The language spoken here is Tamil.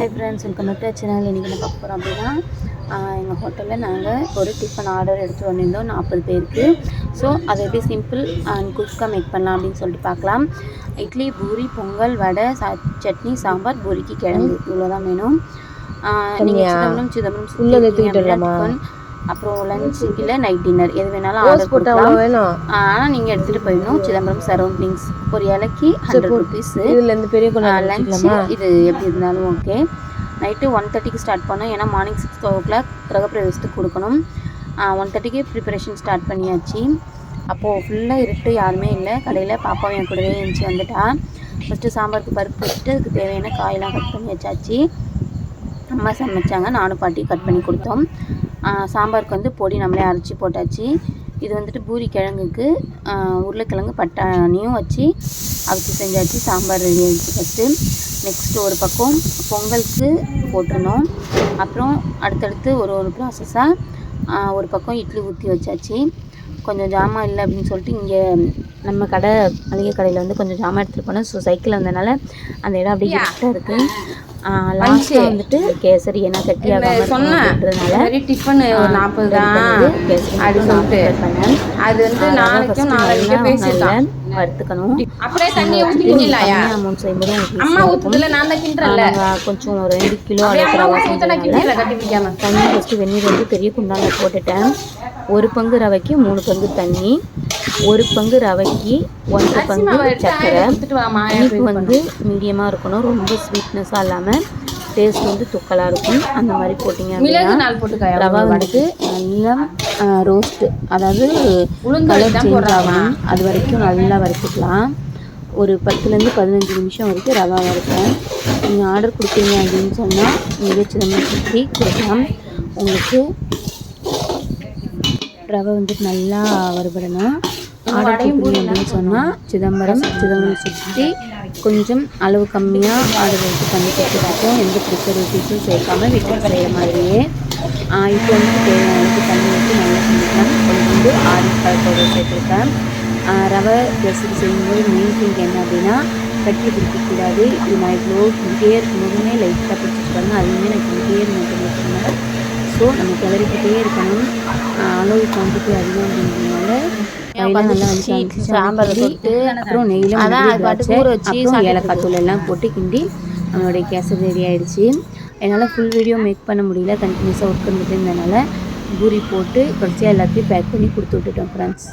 Hi friends back to channel இன்றைக்கி என்ன பார்க்க போகிறோம் அப்படின்னா எங்கள் ஹோட்டலில் நாங்கள் ஒரு டிஃபன் ஆர்டர் எடுத்து வந்திருந்தோம் நாற்பது பேருக்கு. ஸோ அதை எப்படி சிம்பிள் அண்ட் குயிக்காக மேக் பண்ணலாம் அப்படின்னு சொல்லிட்டு பார்க்கலாம். இட்லி பூரி பொங்கல் வடை சா சட்னி சாம்பார் பூரிக்கு கிழங்கு. இவ்வளோ தான் வேணும் நீங்கள்? சிதம்பரம் சிதம்பரம் அப்புறம் லஞ்சு இல்லை நைட் டின்னர் எது வேணாலும் ஆர்டர் கொடுக்கலாம். வேணும். ஆனால் நீங்கள் எடுத்துகிட்டு போயிடணும். சிதம்பரம் சரௌண்டிங்ஸ் ஒரு இலைக்கு ஹண்ட்ரட் ருபீஸு இதுல இருந்து பெரிய லஞ்சு இது எப்படி இருந்தாலும் ஓகே நைட்டு ஒன் தேர்ட்டிக்கு ஸ்டார்ட் பண்ணோம். ஏன்னா மார்னிங் சிக்ஸ் ஓ கிளாக் கிரகப்பிரவேசத்துக்கு கொடுக்கணும் ஒன் தேர்ட்டிக்கு ப்ரிப்பரேஷன் ஸ்டார்ட் பண்ணியாச்சு. அப்போது ஃபுல்லாக இருட்டு யாருமே இல்லை. கடையில் பாப்பாவும் என் கூடவே எழுந்துச்சி வந்துட்டா. ஃபஸ்ட்டு சாம்பாருக்கு பருப்பு வச்சுட்டு அதுக்கு தேவையான காயெல்லாம் கட் பண்ணி வச்சாச்சு. அம்மா சமைச்சாங்க. நானும் பாட்டி கட் பண்ணி கொடுத்தோம். சாம்பாருக்கு வந்து பொடி நம்மளே அரைச்சி போட்டாச்சு. இது வந்துட்டு பூரி கிழங்குக்கு உருளைக்கிழங்கு பட்டாணியும் வச்சு அவிச்சு செஞ்சாச்சு சாம்பார் ரெடி ஆகிடுச்சு ஃபஸ்ட்டு நெக்ஸ்ட் ஒரு பக்கம் பொங்கலுக்கு போட்டிருந்தோம் அப்புறம் அடுத்தடுத்து ஒரு ஒரு ப்ராசஸாக ஒரு பக்கம் இட்லி ஊற்றி வச்சாச்சு. கொஞ்சம் ஜாமான் இல்லை அப்படின்னு சொல்லிட்டு இங்கே நம்ம கடை மளிகை கடையில் வந்து கொஞ்சம் ஜாமான் எடுத்துகிட்டு போனோம். ஸோ சைக்கிள் வந்தனால அந்த இடம் அப்படியே இருட்டாக இருக்குது லாஸ்ட்டாக வந்துட்டு கேசரி ஏன்னா கட்டி ஆகாமல் டிஃபன் ஒரு நாற்பது தான். அது சொல்லிட்டு. அது வந்து நாளைக்கும் நாளைக்கு பேசிடலாம். வறுத்துக்கணும். அப்படியே தண்ணியை ஊற்றிக்கலாயா அமௌண்ட் செய்யும்போது அம்மா ஊத்துதுல நான் தான் கிண்டுறேன்ல நாங்கள் கொஞ்சம் ஒரு ரெண்டு கிலோ அளவுக்கு தண்ணி ஃபஸ்ட்டு வெந்நீர் வந்து பெரிய குண்டானில் போட்டுட்டேன். ஒரு பங்கு ரவைக்கு மூணு பங்கு தண்ணி. ஒரு பங்கு ரவைக்கு ஒன்றரை பங்கு சர்க்கரை. இனிப்பு வந்து மீடியமாக இருக்கணும். ரொம்ப ஸ்வீட்னஸாக இல்லாமல் டேஸ்ட் வந்து துக்கலாக இருக்கும். அந்த மாதிரி போட்டிங்க அப்படின்னா ரவா வந்துட்டு நல்லா ரோஸ்ட்டு அதாவது கலர் சேஞ்ச்? ஆகணும். அது வரைக்கும் நல்லா வறுத்துக்கலாம். ஒரு பத்துலேருந்து பதினஞ்சு நிமிஷம் வரைக்கும் ரவா வறுப்பேன். நீங்கள் ஆர்டர் கொடுத்தீங்க அப்படின்னு சொன்னால் சிதம்பரம் சுற்றி கொடுக்கலாம். உங்களுக்கு ரவை வந்துட்டு நல்லா வறுபடணும். ஆர்டர் கொடுத்தீங்க சொன்னால் சிதம்பரம் சிதம்பரம் சுற்றி கொஞ்சம் அளவு கம்மியாக ஆர்டர் எடுத்து பண்ணி கொடுத்துருக்கோம். எந்த ப்ரிசர்வேட்டிவ்ஸும் சேர்க்காம வீட்டில் செய்கிற மாதிரியே. இப்போ வந்து தேவையான அளவுக்கு தண்ணி ஊற்றி நல்லா செஞ்சுக்கலாம் கொஞ்சம் வந்து ஆரஞ்சு கலர் பவுடர் சேர்த்துருக்கேன் ரவை ரெசிபி செய்யும்போது மெயின் திங் என்ன அப்படின்னா கட்டி பிடிக்கக்கூடாது. இது நான் இவ்வளோ கிட்டே இருக்கும்போதுமே லைட்டாக பிடிச்சிட்டு பாருங்க அதையுமே நான் கிட்டே இருந்தேன் ஸோ நம்ம கிளறிக்கிட்டே இருக்கணும். அளவு குவான்டிட்டி அதிகம் அப்படின்றதுனால கையில் நல்லா வந்து சாம்பார் போட்டு அப்புறம் நெய்யில் அப்புறம் ஏலக்காய் தூள் எல்லாம் போட்டு கிண்டி நம்மளுடைய கேசரி ரெடி ஆயிடுச்சு. என்னால் ஃபுல் வீடியோ மேக் பண்ண முடியல கண்டினியூஸாக ஒர்க் இருந்துட்டு இருந்தனால பூரி போட்டு கடைசியாக எல்லாத்தையும் பேக் பண்ணி கொடுத்து விட்டுட்டோம் ஃப்ரெண்ட்ஸ்